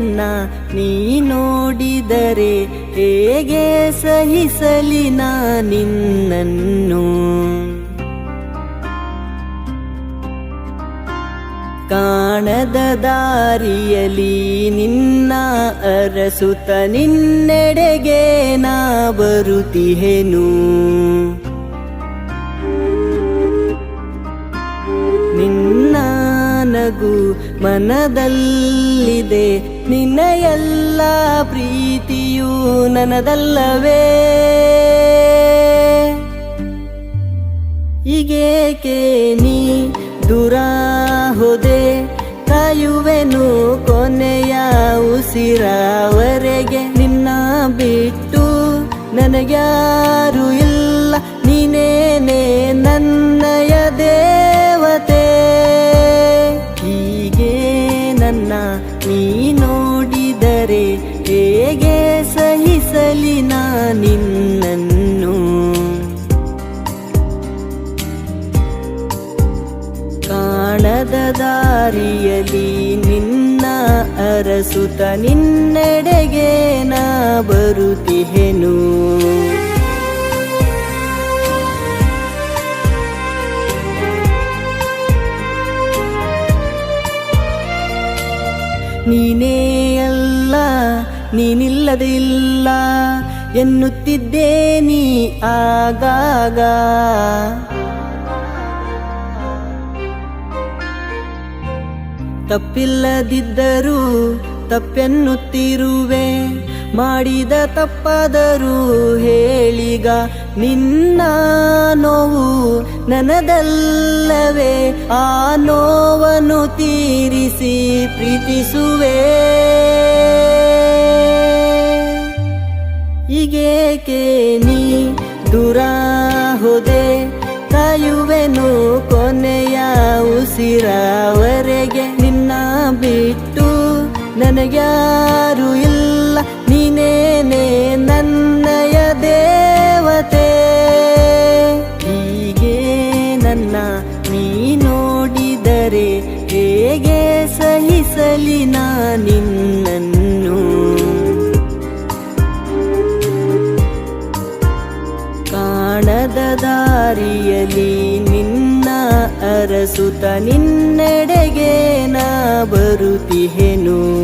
ನನ್ನ ನೀ ನೋಡಿದರೆ ಹೇಗೆ ಸಹಿಸಲಿ ನಾ ನಿನ್ನನ್ನು? ಕಾಣದ ದಾರಿಯಲಿ ನಿನ್ನ ಅರಸುತ ನಿನ್ನೆಡೆಗೆ ನಾ ಬರುತ್ತಿಹೆನು? ನಿನ್ನ ನಗು ಮನದಲ್ಲಿದೆ ನಿನ್ನ ಎಲ್ಲ ಪ್ರೀತಿಯೂ ನನದಲ್ಲವೇ. ಈಗೇಕೆ ನೀ ದೂರ ಹೋದೆ ಕಾಯುವೆನು ಕೊನೆಯ ಉಸಿರವರೆಗೆ. ನಿನ್ನ ಬಿಟ್ಟು ನನಗ್ಯಾರು ಇಲ್ಲ, ನೀನೇನೆ ನನ್ನಯ ನಾ ನಿನ್ನನ್ನು. ಕಾಣದ ದಾರಿಯಲಿ ನಿನ್ನ ಅರಸುತ ನಿನ್ನೆಡೆಗೆ ನಾ ಬರುತ್ತಿಹೆನು. ನೀನೇ ಅಲ್ಲ ನೀನಿಲ್ಲದೆ ಇಲ್ಲ ಎನ್ನುತ್ತಿದ್ದೇ ನೀ ಆಗಾಗ. ತಪ್ಪಿಲ್ಲದಿದ್ದರೂ ತಪ್ಪೆನ್ನುತ್ತಿರುವೆ, ಮಾಡಿದ ತಪ್ಪಾದರೂ ಹೇಳಿಗ, ನಿನ್ನ ನೋವು ನನದಲ್ಲವೇ, ಆ ನೋವನ್ನು ತೀರಿಸಿ ಪ್ರೀತಿಸುವೆ. ಈಗೇಕೆ ನೀ ದೂರ ಹೋದೆ ಕಾಯುವೆನು ಕೊನೆಯ ಉಸಿರವರೆಗೆ? ನಿನ್ನ ಬಿಟ್ಟು ನನಗ್ಯಾರು ಇಲ್ಲ, ನೀನೇನೆ ನನ್ನಯ ದೇವತೆ. ಹೀಗೆ ನನ್ನ ನೀ ನೋಡಿದರೆ ಹೇಗೆ ಸಹಿಸಲಿ ನಾ ಕಾಣದ ದಾರಿಯಲಿ ನಿನ್ನ ಅರಸುತ ನಿನ್ನೆಡೆಗೆ ನಾ ಬರುತ್ತಿಹೆನು.